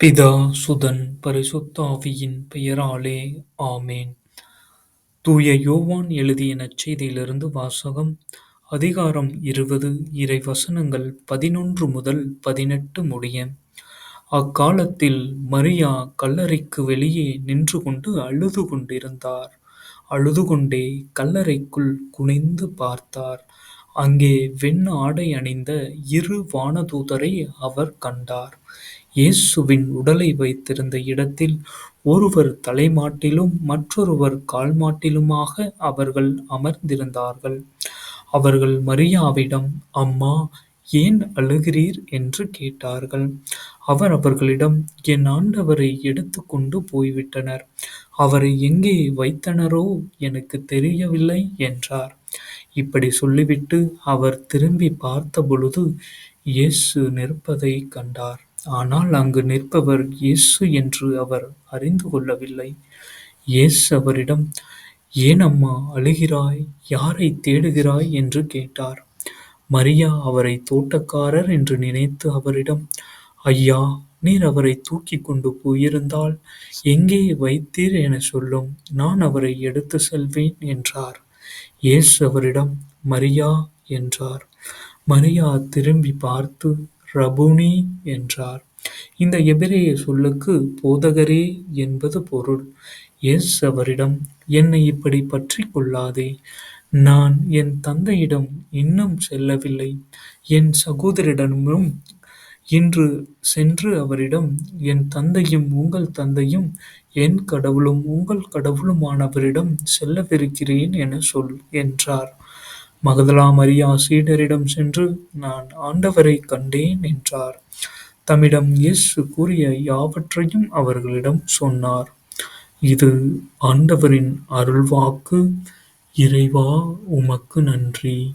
பிதா, சுதன், பரிசுத்த ஆவியின் பெயராலே ஆமேன் தூய யோவான் எழுதிய நச்செய்தியிலிருந்து வாசகம் அதிகாரம் இருபது இறைவசனங்கள் பதினொன்று முதல் பதினெட்டு முடிய. அக்காலத்தில் மரியா கல்லறைக்கு வெளியே நின்று கொண்டு அழுது கொண்டிருந்தார். அழுது கொண்டே கல்லறைக்குள் குனிந்து பார்த்தார். அங்கே வெண் ஆடை அணிந்த இரு வானதூதரை அவர் கண்டார். இயேசுவின் உடலை வைத்திருந்த இடத்தில் ஒருவர் தலைமாட்டிலும் மற்றொருவர் கால்மாட்டிலுமாக அவர்கள் அமர்ந்திருந்தார்கள். அவர்கள் மரியாவிடம் அம்மா ஏன் அழுகிறீர்? என்று கேட்டார்கள். அவர் அவர்களிடம் என் ஆண்டவரை எடுத்துக்கொண்டு போய்விட்டனர். அவரை எங்கே வைத்தனரோ எனக்கு தெரியவில்லை என்றார். இப்படி சொல்லிவிட்டு அவர் திரும்பிப் பார்த்தபொழுது இயேசு நிற்பதைக் கண்டார். ஆனால் அங்கு நிற்பவர் இயேசு என்று அவர் அறிந்து கொள்ளவில்லை. இயேசு அவரிடம் ஏன் அம்மா அழுகிறாய்? யாரைத் தேடுகிறாய்? என்று கேட்டார். மரியா அவரைத் தோட்டக்காரர் என்று நினைத்து அவரிடம் ஐயா நீர் அவரைத் தூக்கிக் கொண்டு போயிருந்தால் எங்கே வைத்தீர் எனச் சொல்லும் நான் அவரை எடுத்துச் செல்வேன் என்றார். இயேசு அவரிடம் மரியா என்றார். மரியா திரும்பிப் பார்த்து ரபூணி என்றார். இந்த எபிரேய சொல்லுக்கு போதகரே என்பது பொருள். இயேசு அவரிடம் என்னை இப்படிப் பற்றிக் கொள்ளாதே. நான் என் தந்தையிடம் இன்னும் செல்லவில்லை. என் சகோதரரிடமும் இன்று சென்று அவரிடம் என் தந்தையும் உங்கள் தந்தையும் என் கடவுளும் உங்கள் கடவுளுமானவரிடம் செல்லவிருக்கிறேன் எனச் சொல் என்றார். மகதலா மரியா சீடரிடம் சென்று நான் ஆண்டவரைக் கண்டேன் என்றார். தம்மிடம் இயேசு கூறிய யாவற்றையும் அவர்களிடம் சொன்னார். இது ஆண்டவரின் அருள்வாக்கு. இறைவா உமக்கு நன்றி.